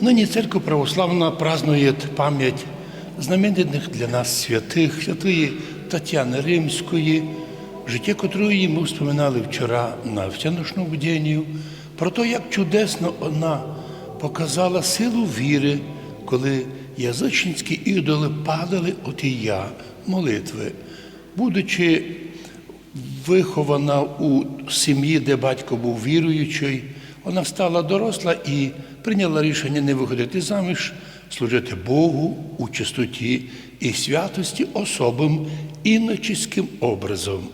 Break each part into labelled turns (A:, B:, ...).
A: Нині церковь православна празднует пам'ять знаменитих для нас святих, святої Тетяни Римської, життя котрої ми вспоминали вчора на всеношному бдінню, про те, як чудесно вона показала силу віри, коли язичницькі ідоли падали от і я молитви, будучи вихована у сім'ї, де батько був віруючий, вона стала доросла і прийняла рішення не виходити заміж, служити Богу у чистоті і святості особим іночиським образом.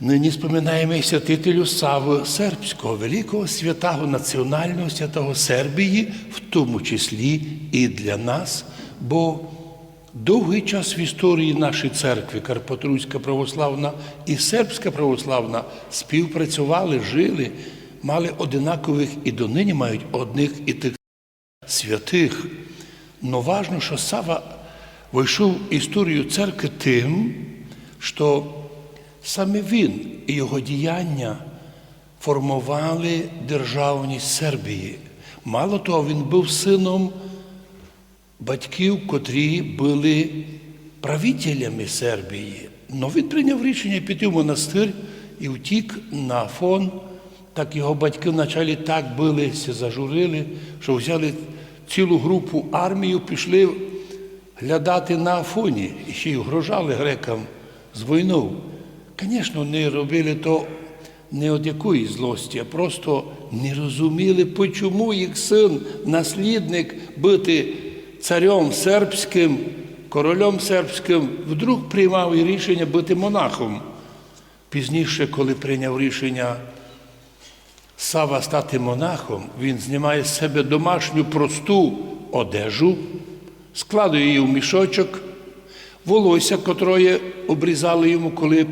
A: Нині споминаємо святителю Саву Сербського, великого святого національного святого Сербії, в тому числі і для нас, бо довгий час в історії нашої церкви, Карпатруська православна і Сербська православна, співпрацювали, жили, мали одинакових і донині мають одних і тих святих. Но важно, що Сава вийшов в історію церкви тим, що саме він і його діяння формували державність Сербії. Мало того, він був сином батьків, котрі були правителями Сербії. Но він прийняв рішення піти в монастир і втік на Афон. Так його батьки вначалі так билися, зажурили, що взяли цілу групу армію, пішли глядати на Афоні і ще й угрожали грекам з війною. Звісно, не робили то не від якоїсь злості, а просто не розуміли, чому їх син, наслідник, бути царем сербським, королем сербським, вдруг приймав і рішення бути монахом. Пізніше, коли прийняв рішення Сава стати монахом, він знімає з себе домашню просту одежу, складує її в мішочок, волосся, котроє обрізали йому, коли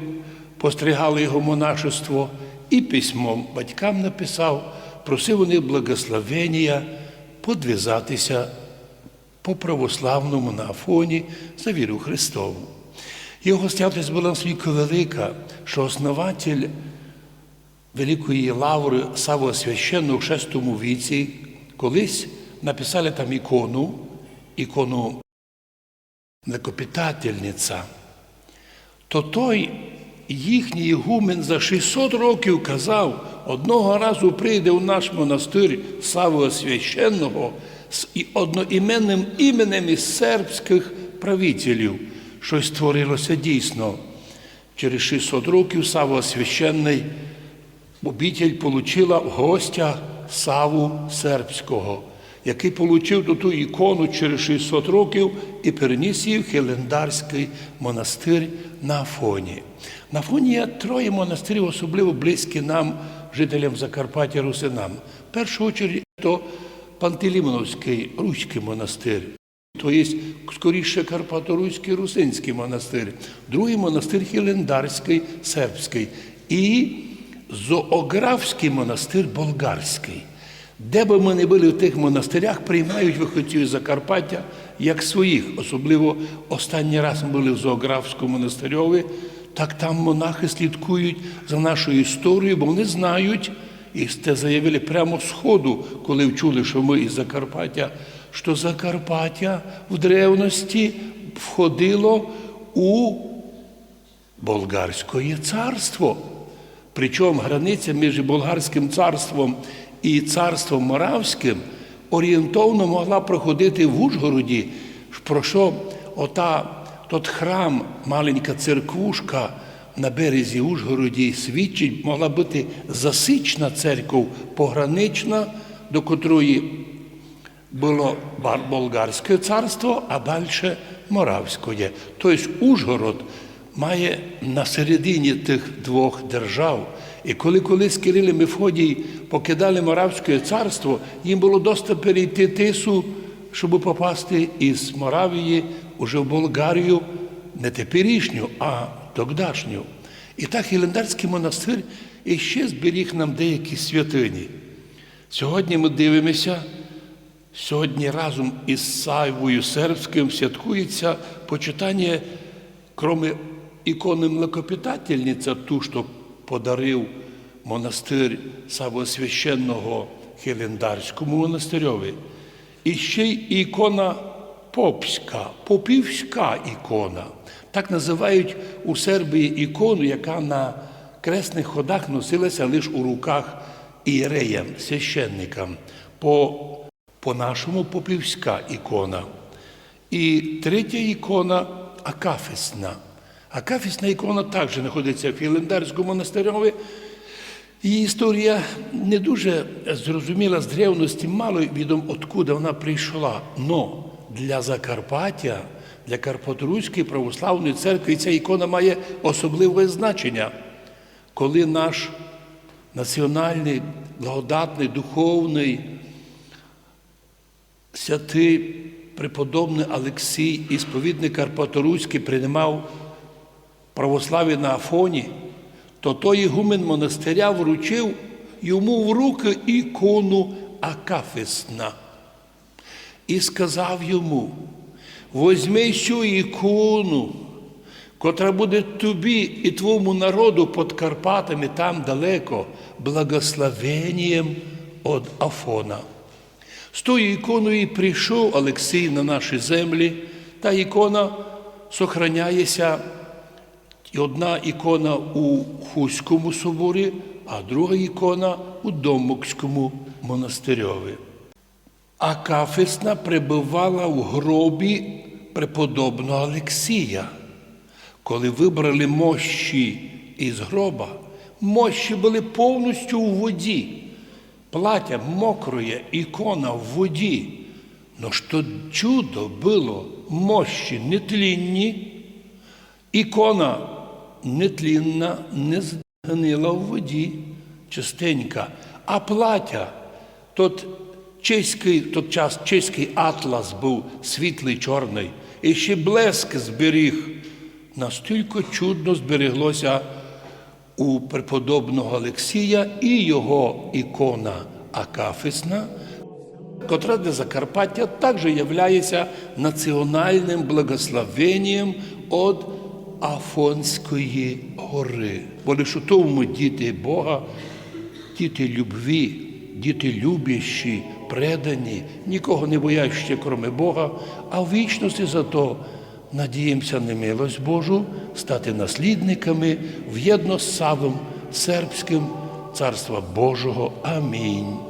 A: постригали його монашество, і письмом батькам написав, просив у них благословення подвізатися по православному на Афоні за віру Христову. Його святість була настільки велика, що основатель Великої лаври Савва Священного в VI віці колись написали там ікону, ікону Млекопитательниця, то той їхній ігумен за 600 років казав, одного разу прийде у наш монастир Савва Священного з одноіменним іменем із сербських правителів. Щось створилося дійсно. Через 600 років Савва Священний обітель получила гостя Саву Сербського, який отримав ту ікону через 600 років і переніс її в Хелендарський монастир на Афоні. На Афоні є троє монастирів, особливо близькі нам, жителям Закарпаття Русинам. В першу чергу то Пантелеймоновський Руський монастир. То є скоріше Карпаторуський Русинський монастир, другий монастир Хілендарський, сербський і Зоографський монастир болгарський. Де би ми не були в тих монастирях, приймають виходців Закарпаття як своїх. Особливо останній раз ми були в Зоографському монастирьові, так там монахи слідкують за нашою історією, бо вони знають, і це заявили прямо з ходу, коли вчули, що ми із Закарпаття, що Закарпаття в древності входило у Болгарське царство. Причому границя між Болгарським царством і царством Моравським орієнтовно могла проходити в Ужгороді, про що ота, тот храм, маленька церквушка на березі Ужгороді свідчить, могла бути засична церква, погранична, до котрої було Болгарське царство, а далі Моравське. Тобто Ужгород має на середині тих двох держав. І коли колись Кирил і Мефодій покидали Моравське царство, їм було досить перейти тису, щоб попасти із Моравії уже в Болгарію, не теперішню, а тогдашню. І так Хілендарський монастир іще зберіг нам деякі святині. Сьогодні ми дивимося, сьогодні разом із Савою Сербським святкується почитання, кроме ікони Млекопитательниця, ту, що подарив монастир Савосвященного Хелендарському монастирьові. І ще й ікона попська, попівська ікона. Так називають у Сербії ікону, яка на кресних ходах носилася лише у руках ієреям, священникам. По, по нашому попівська ікона. І третя ікона Акафісна. Акафісна ікона також знаходиться в Філендарському монастирьові. Її історія не дуже зрозуміла з древності, мало відомо, откуда вона прийшла. Но для Закарпаття, для Карпаторуської православної церкви ця ікона має особливе значення, коли наш національний, благодатний, духовний, святий преподобний Олексій, ісповідник Карпаторуський, приймав православ'я на Афоні, то той ігумен монастиря вручив йому в руки ікону Акафисна і сказав йому: возьми цю ікону, котра буде тобі і твоєму народу під Карпатами там далеко, благословенням від Афона. З тою іконою прийшов Олексій на наші землі, та ікона сохраняється одна ікона у Хуському соборі, а друга ікона у Домокському монастирьові. А Кафесна пребувала в гробі преподобного Олексія. Коли вибрали мощі із гроба, мощі були повністю у воді. Плаття мокроє, ікона в воді. Но що чудо було, мощі нетлінні, ікона нетлінна, не згнила в воді, частенька, а плаття, тот чеський, тот час чеський атлас був світлий чорний, і ще блеск зберіг. Настільки чудно збереглося у преподобного Олексія і його ікона Акафисна, котра для Закарпаття також є національним благословенням від Афонської гори. Бо лише у тому діти Бога, діти любві, діти любящі, предані, нікого не боящі, кроме Бога, а в вічності зато надіємося на милость Божу стати наслідниками в'єдно з сербським Царства Божого. Амінь.